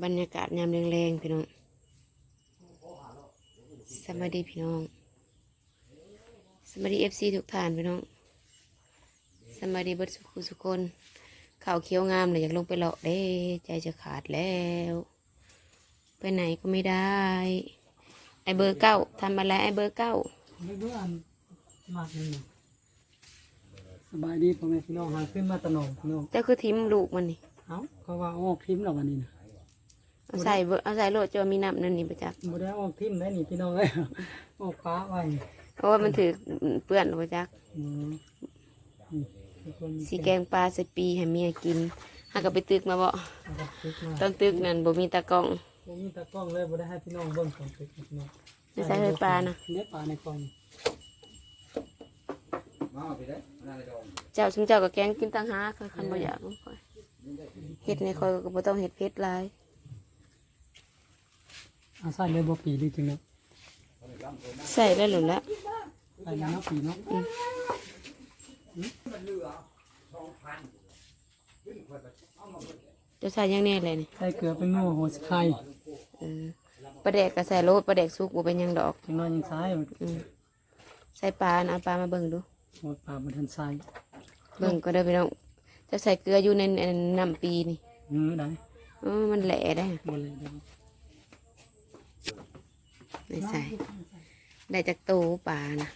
บรรยากาศยามแรงๆพี่น้องสวัสดีพี่น้องสวัสดีเอฟซีทุกท่านพี่น้องสวัสดีเบิดสุขุสุคนข่าวเคี้ยวงามเลยอยากลงไปเลาะเด้ใจจะขาดแล้ว ไปไหนก็ไม่ได้ ไอเบอร์เก้าทำอะไรไอเบอร์เก้าไม่เบื่ออันมากเลยนะสบายดีพ่อแม่พี่น้องหาขึ้นมาตะหนองพี่น้องเจ้าคือทิมลูกมันนี่เอ้าเขาว่าออกทิมหรอกอันนี้นะ เอาใส่เบอร์เอาใส่โลดจอมีน้ำนั่นนี่ประจักษ์บ่ได้ออกทิมได้นี่พี่น้องเอ้ยออกฟ้าไว้เพราะว่ามันถือเปื้อนประจักษ์อืมนี่ทุกคนสีแกงปลาใส่ปีให้เมียกินหากก็ไปตึกมาบ่เอาไปตึกมาตอนตึกนั่นบ่มีตากล้องบ่มีตากล้องเลยบ่ได้ให้พี่น้องเบิ่งของตึกนะพี่น้องไม่ใช่เฮ้ยปลานะเนื้อปลาในกล่องเจ้าชุมเจ้าก็แกงกินต่างหากคันบ่อยากลงไปเฮ็ดในคอยก็บ่ต้องเฮ็ดเผ็ดหลาย อาใส่เลยบ่ปีหรือจังเนาะใส่ได้หลุดละใส่เนาะปีเนาะจะใส่หยังแน่เลยนี่ใส่เกลือเป็นนัวหัวสิไข่เออปลาแดกก็ใส่โลดปลาแดกสุกบ่เป็นหยังดอกจังน้อยยังใส่อืมใส่ปลานะเอาปลามาเบิ่งดูหัวปลาบ่ทันใส่เบิ่งก็ได้พี่น้องจะใส่เกลืออยู่ในในน้ำปีนี่อือได้เออมันแหละได้บ่เลยได้ ไม่ใส่ ได้จากโตปลานะ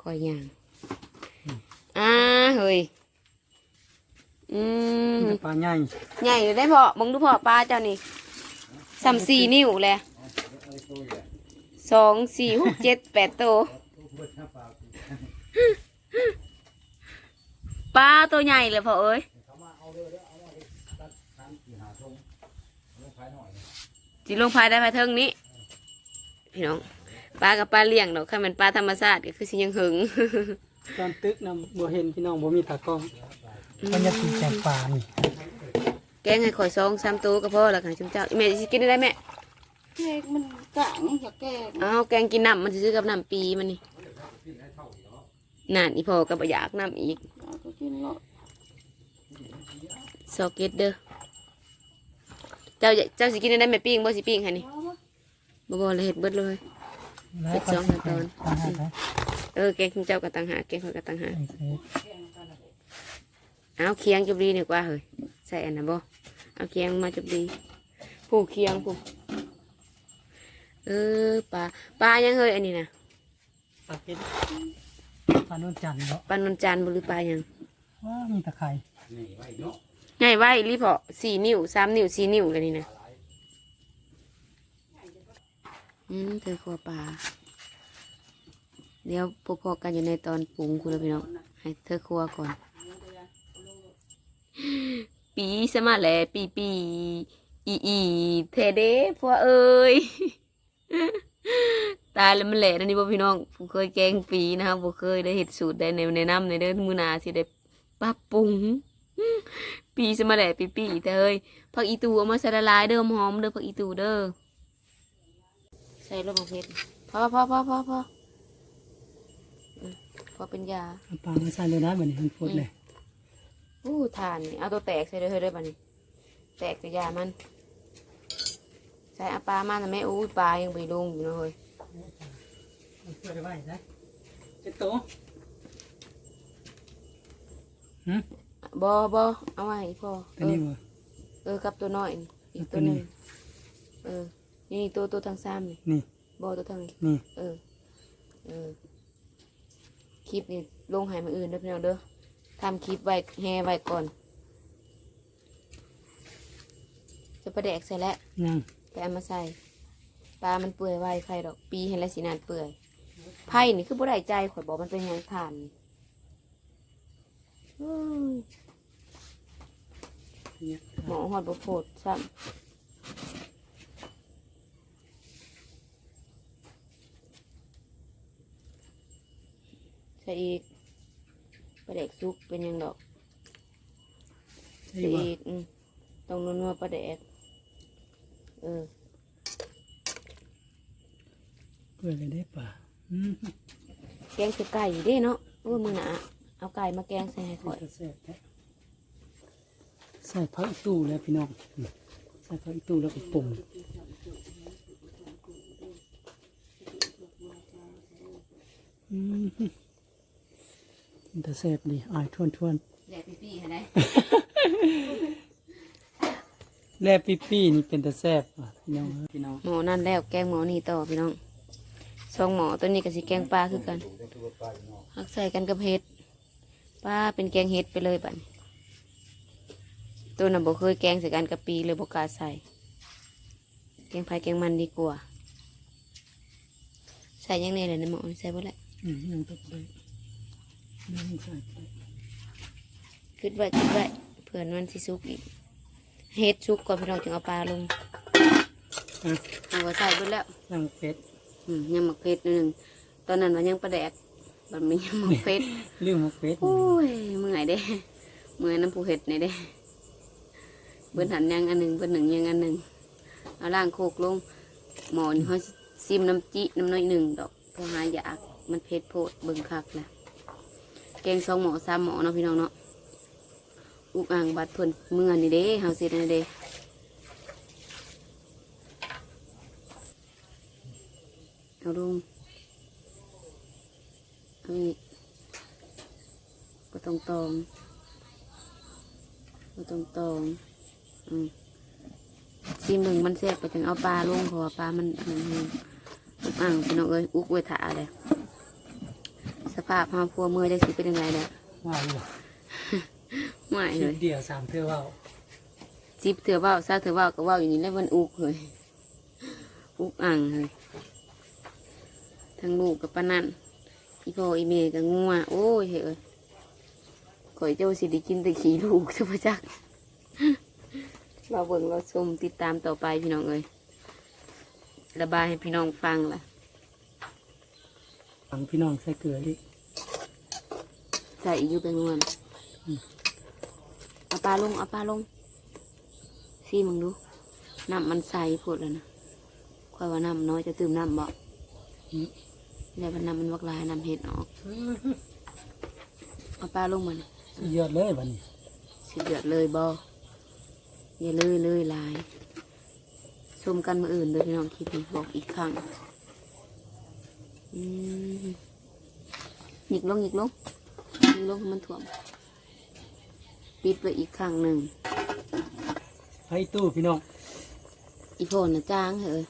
คอยย่างอ่าเฮ้ยอืมปลาใหญ่ใหญ่เลยได้พอมึงดูพอปลาเจ้านี่สามสี่นิ้วแหละสองสี่หกเจ็ดแปดโตวปลาตัวใหญ่เลยพอเอ้ย จีลงพายได้พายเทิงนี้พี่น้องปลากับปลาเลี้ยงดอกค่ะมันปลาธรรมชาติก็คือสิยังหึงตอนตึกนะบ่เห็นพี่น้องบ่มีตากล้องมันจะกินแกงปลานี่แกงให้ข่อยซองซ้ำตัวก็พอแล้วค่ะชุมเจ้าอีแม่สิกินได้ไหมแกงมันกะนี่อยากแกงอ้าวแกงกินน้ำมันจะซื้อกับน้ำปีมันนี่นั่นอีพอกับอยากน้ำอีกเอาก็กินเนาะซอกเก็ตเด้อ เจ้าอย่าเจ้าสิกินได้ไหมปิ้งบ่สิปิ้งค่ะนี่บ่บ่เลยเฮ็ดเบิดเลยเฮ็ดสองขั้นตอนตอนให้ไปเออแกงชุมเจ้ากับตังหากแกงข่อยกับตังหากใส่เอาเคียงจุบดีดีกว่าเฮ้ยใส่อันนั้นบ่เอาเคียงมาจุบดีผู้เคียงผู้เออปลาปลายังเฮ้ยอันนี้นะปลาเก็ดปลาโนนจันทร์เนาะปลานนจันทร์บ่หรือปลายังว้ามีตะไคร้ ใหญ่ไว้รีพอสี่นิ้วสามนิ้วสี่นิ้วเลยนี่นะอืมเธอครัวปลาเดี๋ยวพบๆกันอยู่ในตอนปรุงคุณพี่น้องให้เธอครัวก่อน ปีสมาแหละปีปีอีอีเทเดพวเอ้ยตายแล้วมันแหละนะนี่บ่พี่น้องผมเคยแกงปีนะครับผมเคยได้เห็ดสูตรได้ในในน้ำในเด้อมือนาสิได้ปรับปรุง ปีสมาแหละปีปีแต่เฮ้ยผักอีตูเอามาใส่ละลายเด้อหอมเด้อผักอีตูเด้อใส่ลงเพชรพอพอพอพอพออืมพอเป็นยาเอาปลามาใส่เลยนะบัดนี้มันฟดเลยอู้ทานนี่เอาตัวแตกใส่เลยเฮ้ยเลยบ้านี้ แตกแต่ยามันใส่เอาปลามาแต่แม่อู้ยปลายังไปลงอยู่เลยมันเพื่อได้ไว้ได้เจ็ดโตหืม บอบอเอาไว้ให้พ่อตัวนี้บ่เออกับตัวน้อยนี่อีกตัตัววหนี้นึ่งเออ นี่ตัวตัวทางซ้ำนี่นี่บอตัวทางนี้นี่เออ เออ คลิปนี้ลงใหายมาอื่นเด้อพี่น้องเด้อทำคลิปไว้แฮไว้ก่อน จะประแดกใส่แล้วยังไปเอามาใส่ปลามันเปื่อยไวใครดอก ปีเห็นแล้วสีนานเปื่อยไผ่นี่คือบ่ได้ใจข่อยบอกมันเป็นหยังผ่านเฮ้ยเนี่ย หมอหอดบ่โพดซ้ำใส่อีกปลาแดกซุกเป็นหยังดอกใช่ใส่บ่อีกอืมต้องนัวๆปลาแดกเออเพื่อเลยได้ปลาอืมแกงใส่ไก่เด้เนาะเออมึงน่ะ เอาไก่มาแกงใส่ให้ข่อยจะแซ่บแท้ใส่ผักอีตู้แล้วพี่น้องอืมใส่ผักอีตู้แล้วก็ปรุงอืมมันจะแซ่บดีอายทวนทวนแหละพี่ๆค่ะได้ๆแล่ปีปี้นี่เป็นตะแซ่บว่ะพี่น้องเอ้ยพี่น้องหมอนั่นแล้วแกงหมอนี่ต่อพี่น้องสองหมอตัวนี้ก็สิแกงปลาคือกันหักใส่กันกับเห็ด ปลาเป็นแกงเห็ดไปเลยบัดนี้ตัวน่ะบ่เคยแกงใส่กันกับปีเลยบ่กล้าใส่ แกงไผ่แกงมันดีกว่า ใส่ยังไงเลยนะหมอใส่บ่ละอืมยังตกเลยยังใส่ไปคิดไว้คิดไว้เผื่อมันสิสุกอีก เฮ็ดสุกก่อนพี่น้องจึงเอาปลาลงอะเอาไว้ใส่เบิดแล้วยังเป็ดอืมยังหมักเผ็ดนิดนึงตอนนั้นว่ายังปลาแดก บัดนี้ยังหมักเผ็ดเรื่องของเป็ดโอ้ยเมื่อยเด้เมื่อยน้ำผู้เห็ดนี่เด้เบิ้นหันยังอันหนึ่งเบิ้นหนึ่งยังอันหนึ่งเอาล่างโคกลงหมอนเขาซิมน้ำจิน้ำน้อยหนึ่งดอกเพอหาอยากมันเผ็ดโพดเบิ่งคักแหละแกงสองหมอสามหมอเนาะพี่น้องเนาะอุกอ่างบัดเพิ่นเมื่อนี่เด้เฮาเสร็จนี่เด้เอาลงเอาอีก ก็ ตรงตรงก็ตรงตรงอืมซีมึงมันแซ่บไปถึงเอาปลาลงเพราะว่าปลามันมันมันอุกอ่างพี่น้องเอ้ยอุกเวทาเลยสภาพห้าพัวมือจะสิเป็นยังไงเลยว่าอยู่ไม่คเลลิยปเดียวสามเท่าเว่าจิบเถื่อเบ้าซาเถื่อเบ้าก็เบ้าอยู่นี่แล้วมันอุกเลยอุกอ่างเลยทั้งลูกกับปานั่นอีพ่ออีเมย์กับงัวโอ้ยเฮ้ยข่อย เจ้าสิได้กินแต่ขี้ลูกทุกพระจักเราเบิ่งเราชมติดตามต่อไปพี่น้องเอ้ยระบายให้พี่น้องฟังล่ะฟังพี่น้องใส่เกลือดิใส่อีกอยู่เป็นงวนเอาปลาลงเอาปลาลงซีมึงดูน้ำมันใสโพดแล้วนะค่อยว่าน้ำน้อยจะตื่มน้ำบ่อืมแล้วมันน้ำมันวักลายน้ำเห็ดออกเอาปลาลงมัน สุดยอดเลยบัดนี้สิเดือดเลยบ่อย่าเลยเลยลายชมกันมาอื่นเด้อพี่น้องคลิปนี้บอกอีกครั้งอืมหยิกลงหยิกลงหยิกลงให้มันถ่วม ปิดไว้อีกครั้งหนึ่งให้ตู้พี่น้อง อีโฟนนะจ้างเฮ้ย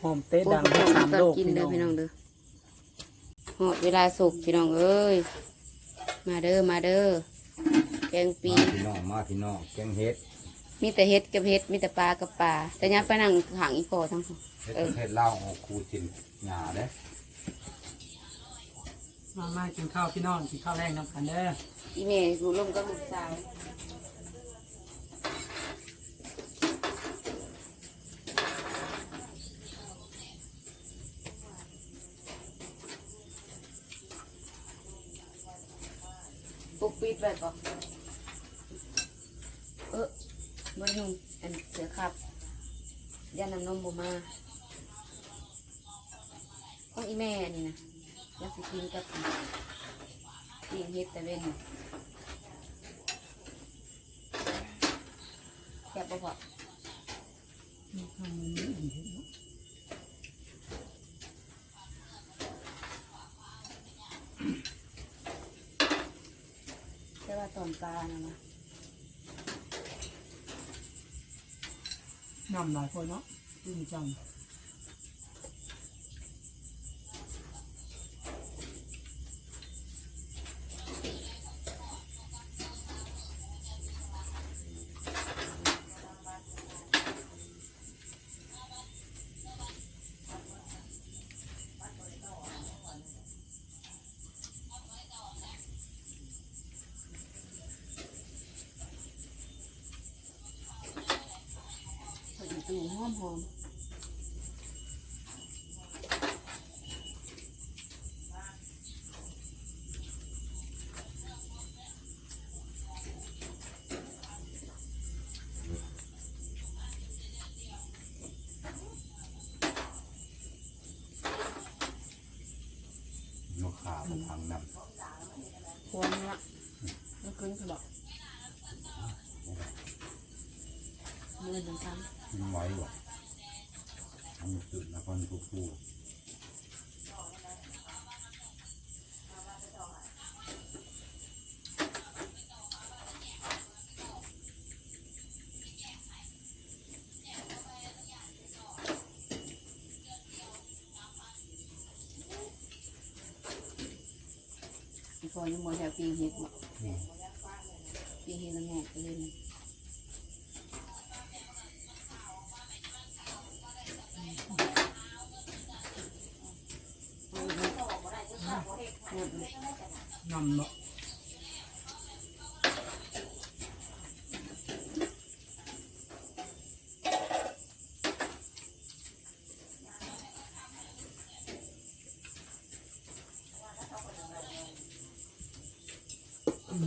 หอมเต๊ะดังโอ้ทั้งโหสามตอนโลกกินพี่เด้น้อองพี่น้องเด้อ หอดเวลาสุกพี่น้องเอ้ย มาเด้อมาเด้อ แกงปี มาพี่น้องมาพี่น้องแกงเห็ดมีแต่เฮ็ดกับเฮ็ด มีแต่ปลากับปลา แต่ยังไปนั่งหางอีโฟทั้งคู่เห็ดเออประเทศลาวออกคูจินหญ้าเด้มามากินข้าวพี่น้องกินข้าวแรงน้ำกันเด้ออีเมย์กูลมกับลูกสาว ดไว้ก่อนเออมันยุงอันเสือขับยันน้ำนมบ่มาของอีแม่อันนี้นะยังสิกินกับกินเฮ็ดแต่เว้นแซ่บบ่พอ ต่ว่าตอนปลานะนะน้ำหลายคนเนาะจริงจัง มันขึ้นเขาบอกมือหนึ่งครั้งมันไหวบ่มันจุดนะคนผู้ผู้อีกคนยังมองแถวปีเห็ดบ อกปีเห็ดละงอกไปเลยนะนำเนาะ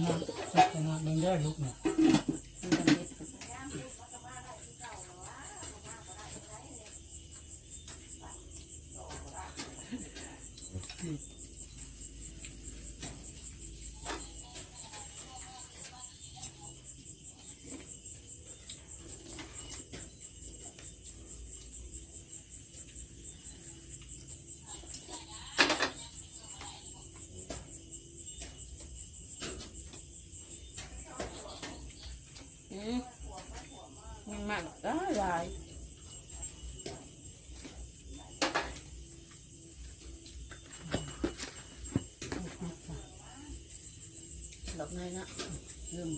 นะจับขนาดมันได้ลูกเนี่ย มันจะเม็ด อื ดอกไม้นะลืม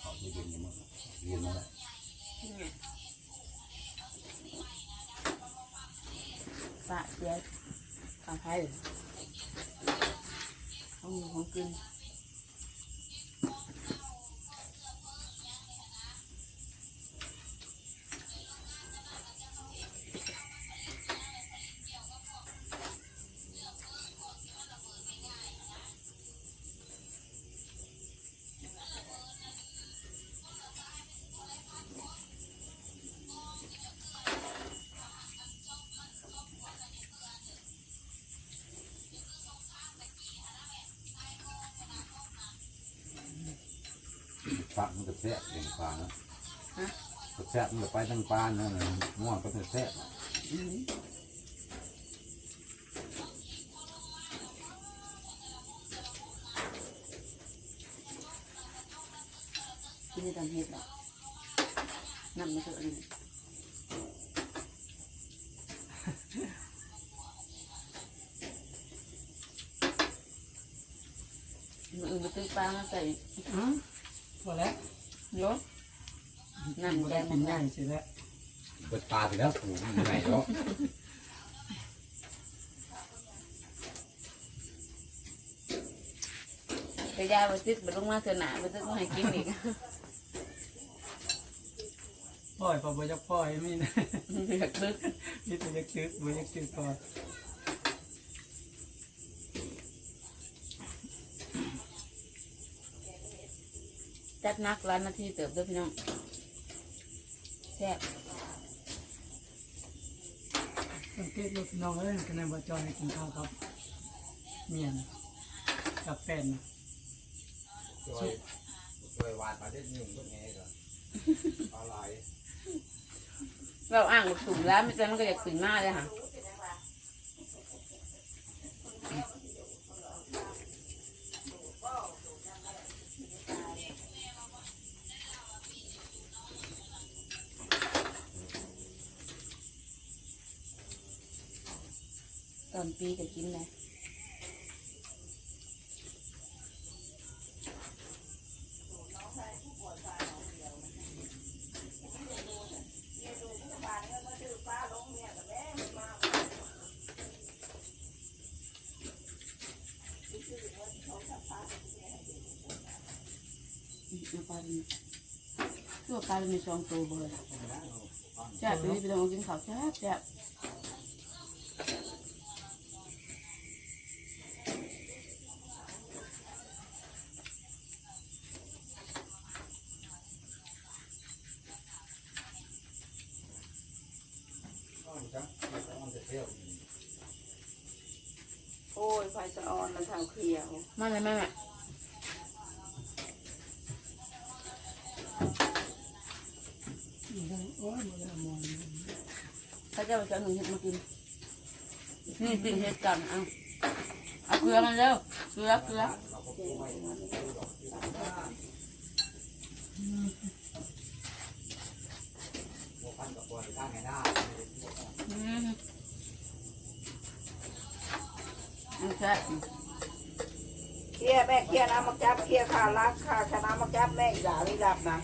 เขาที่เรียนยังไงเรียนมาแล้ว เสียทำให้เอาหมูของกิน แทะเองปลาเนาะก็แทะมันก็ไปทั้งปลาเนาะง่วงก็จะแทะอืมกินได้ตอนเห็ดหรอกน้ำมันเถอะเลยมันอื่นไปตื้อปลามาใส่อ๋อพอแล้ว เยอะนั่นบ่ได้กินง่ายสิแล้วเปิดปลาไปแล้วโอ้โหมันไหนเนาะไปยายไปตึกไปลงมาเถอะหนาไปตึกมาให้กินอีกปล่อยพอบ่จะปล่อยไม่นะอยากตึกนี่ตัวจะคิดบ่จะคิดก่อน จัดนักร้านนาทีเติบด้วยพี่น้องแซ่บสังเกตลูกน้องเอ้ยคะแนนบ่จอยให้กินข้าวครับ เมียนกับแฟนนะช่วยช่วยวาดมาได้หนึ่งก็ไงก็ปลาไหลเราอ่างสูงแล้วไม่ใช่มันก็อยากขึ้นมาเลยค่ะ ตอนปีจะ กินเลยอืมเอาปลาเป็นตัวปลาเป็นสองตัวเบอร์แซ่บเลยไปลองกินข้าวแซ่บแโอ้ยไฟสะออนแล้วเท้าเขียวมาเลยแม่แม่โอ้ยมันละมอนเขาจะไปจะหนึ่งเห็ดมากิน นี่กินเห็ดกันเอาเอาเกลือมันเร็วเกลือเกลือ มมันแซ่บเคลียแม่เคลียน้ำมักจับเคลียร์ขาลักขาชนะมักจับแม่อย่าไม่รับนะ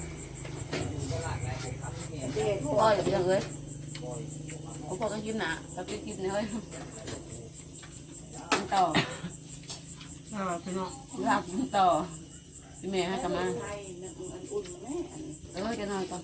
เด็กหัวพ่ออย่าไปยังเลยเขาพอก็กินหนาเราไปกินเลยกินต่ออ่าพี่น้องลาบกินต่อพี่แม่ให้กลับมาให้นั่นอันอุ่นแม่นเออจะนอนก่อน